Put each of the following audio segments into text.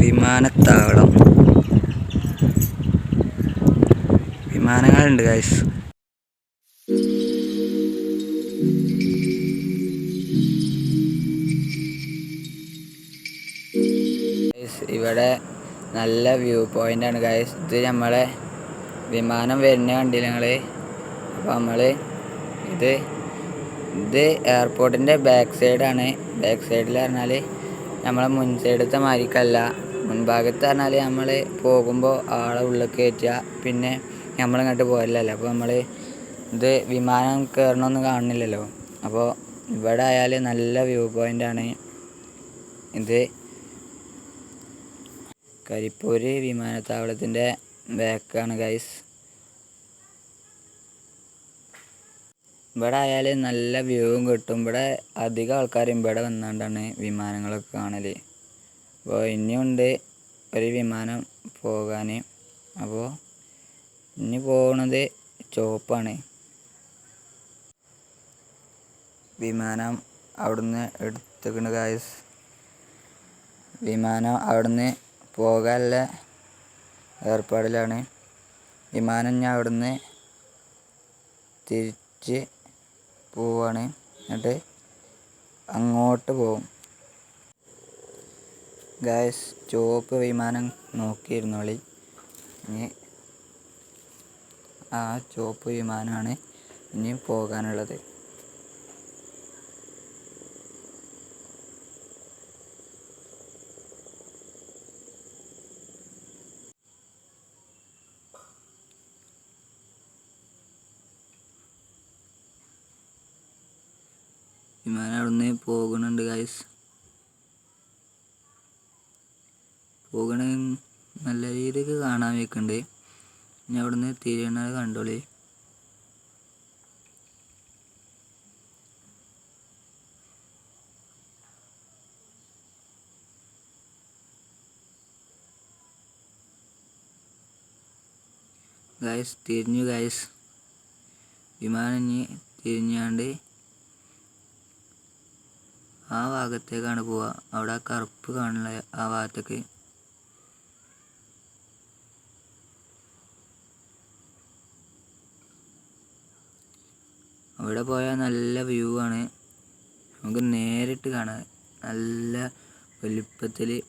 വിമാനത്താവളം. വിമാനങ്ങളുണ്ട് ഗൈസ് ഇവിടെ നല്ല വ്യൂ പോയിന്റ് ആണ് ഗൈസ് ഇത് നമ്മളെ വിമാനം വരുന്ന കണ്ടില്ല ഞങ്ങൾ അപ്പോൾ നമ്മൾ ഇത് ഇത് എയർപോർട്ടിന്റെ ബാക്ക് സൈഡാണ് ബാക്ക് സൈഡിൽ പറഞ്ഞാൽ നമ്മളെ മുൻ സൈഡത്തെ മാതിരിക്കല്ല. മുൻഭാഗത്ത് പറഞ്ഞാൽ നമ്മൾ പോകുമ്പോൾ ആളെ ഉള്ളിൽ കയറ്റുക പിന്നെ നമ്മളിങ്ങോട്ട് പോരലല്ല? അപ്പോൾ നമ്മൾ ഇത് വിമാനം കയറണമെന്ന് കാണുന്നില്ലല്ലോ? അപ്പോൾ ഇവിടെ ആയാൽ നല്ല വ്യൂ പോയിന്റ് ആണ്. ഇത് കരിപ്പൂര് വിമാനത്താവളത്തിന്റെ ബാക്കാണ് ഗൈസ് ഇവിടെ ആയാൽ നല്ല വ്യൂവും കിട്ടും. ഇവിടെ അധികം ആൾക്കാരും ഇവിടെ വന്നുകൊണ്ടാണ് വിമാനങ്ങളൊക്കെ കാണൽ അപ്പോൾ ഇനിയുണ്ട് ഒരു വിമാനം പോകാൻ അപ്പോൾ ഇനി പോകുന്നത് ചോപ്പാണ് വിമാനം അവിടുന്ന് എടുത്തുകൊണ്ട് ഗായസ് വിമാനം അവിടുന്ന് പോകാനുള്ള ഏർപ്പാടിലാണ്. വിമാനം ഞാൻ അവിടുന്ന് തിരിച്ച് പോവാണ്. എന്നിട്ട് അങ്ങോട്ട് പോകും. ഗായസ് ചുവപ്പ് വിമാനം നോക്കിയിരുന്നോളി ഇനി ആ ചുവപ്പ് വിമാനമാണ് ഇനി പോകാനുള്ളത്. വിമാനം അവിടുന്ന് പോകുന്നുണ്ട് ഗായ്സ് പോകണ നല്ല രീതിക്ക് കാണാൻ വെക്കുന്നുണ്ട് ഇനി അവിടുന്ന് തിരിയണത് കണ്ടോളി. ഗായസ് തിരിഞ്ഞു ഗായസ് വിമാനം ഇനി തിരിഞ്ഞാണ്ട് ആ ഭാഗത്തേക്കാണ് പോവുക അവിടെ കറുപ്പ് കാണുന്ന ആ ഭാഗത്തേക്ക്. അവിടെ പോയാൽ നല്ല വ്യൂ ആണ്. നമുക്ക് നേരിട്ട് കാണാം നല്ല വലിപ്പത്തിൽ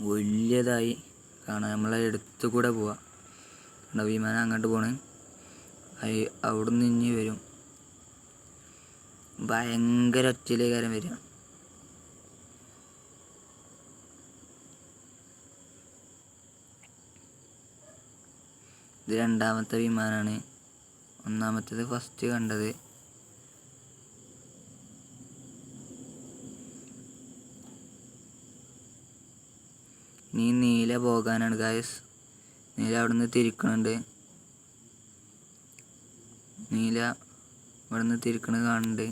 വലിയതായി കാണാം. നമ്മളെ അടുത്ത് കൂടെ പോവാം വിമാനം അങ്ങോട്ട് പോണ്. അയ്- അവിടുന്ന് ഇനി വരും. ഭയങ്കര ഒച്ചയിലേക്കാരം വരിക. ഇത് രണ്ടാമത്തെ വിമാനമാണ് ഒന്നാമത്തേത് ഫസ്റ്റ് കണ്ടത്. നീ നീല പോകാനാണ് ഗായസ് നീല അവിടുന്ന് തിരിക്കണുണ്ട്. നീല ഇവിടുന്ന് തിരിക്കണ കാണുന്നുണ്ട്.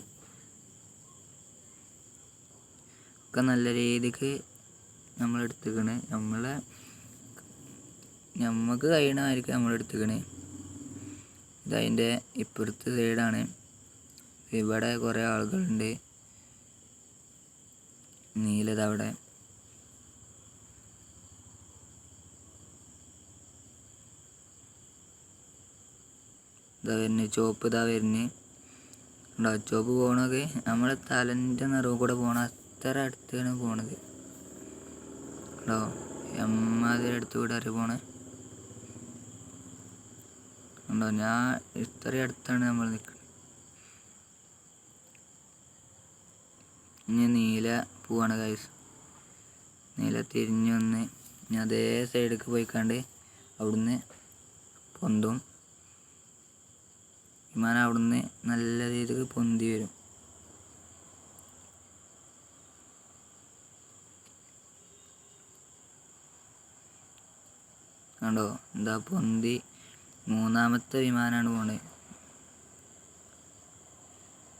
ഒക്കെ നല്ല രീതിക്ക് നമ്മൾ എടുത്തുക്കണ് നമ്മളെ നമുക്ക് കഴിയണമായിരിക്കും നമ്മൾ എടുത്തുക്കണ് ഇതതിന്റെ ഇപ്പുറത്തെ സൈഡാണ്. ഇവിടെ കുറേ ആളുകളുണ്ട്. നീലതവിടെ ഇതാ വരുന്നു ചോപ്പ് ഇതാ വരുന്നു. ഉണ്ടോ ചോപ്പ് പോകണത് നമ്മളെ തലന്റെ നിറവ് കൂടെ പോകണം അത്ര അടുത്താണ് പോണത്. ഉണ്ടോ എമ്മാതിരി അടുത്ത് കൂടെ അറിയ പോണേ. ഉണ്ടോ ഞാൻ ഇത്രയും അടുത്താണ് നമ്മൾ നിൽക്കുന്നത് ഇനി നീല പോവാണ് കൈസ് നീല തിരിഞ്ഞു വന്ന് ഞാൻ അതേ സൈഡിലേക്ക് പോയിക്കാണ്ട് അവിടുന്ന് പൊന്തും. വിമാനം അവിടുന്ന് നല്ല രീതിക്ക് പൊന്തി വരും. കണ്ടോ? എന്താ പൊന്തി മൂന്നാമത്തെ വിമാനമാണ് പോണത്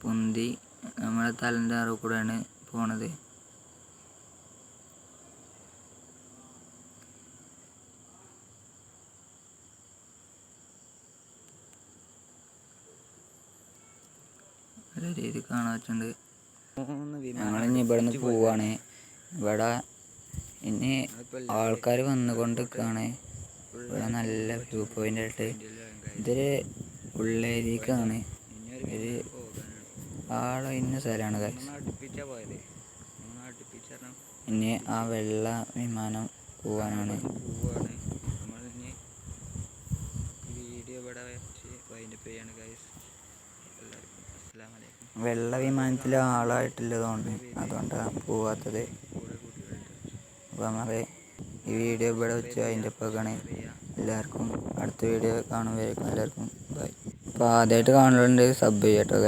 പൊന്തി നമ്മളെ തലന്റെ അറിവ് കൂടെയാണ് പോണത്. നല്ല കാണാൻ പറ്റുന്നുണ്ട്. ഞങ്ങളിനി ഇവിടെ നിന്ന് പോവാണ്. ഇവിടെ ഇനി ആൾക്കാർ വന്നുകൊണ്ടിരിക്കുകയാണ് ഇവിടെ നല്ല വ്യൂ പോയിന്റ് ആയിട്ട് ഇതൊരു ഉള്ളേരിക്കാണ്. ഒരു ആളെ ഇന്ന സ്ഥലമാണ്. ഇനി ആ വെള്ള വിമാനം പോവാനാണ്. വെള്ള വിമാനത്തിൽ ആളായിട്ടുള്ളതുകൊണ്ട് അതുകൊണ്ടാണ് പോവാത്തത്. അപ്പം നമ്മൾ ഈ വീഡിയോ ഇവിടെ വെച്ച് അതിന്റെ ഒപ്പമാണ്. എല്ലാവർക്കും അടുത്ത വീഡിയോ കാണുമ്പോഴേക്കും എല്ലാവർക്കും ബൈ അപ്പോൾ ആദ്യമായിട്ട് കാണുന്നുണ്ട് സബ് ചെയ്യട്ടോ.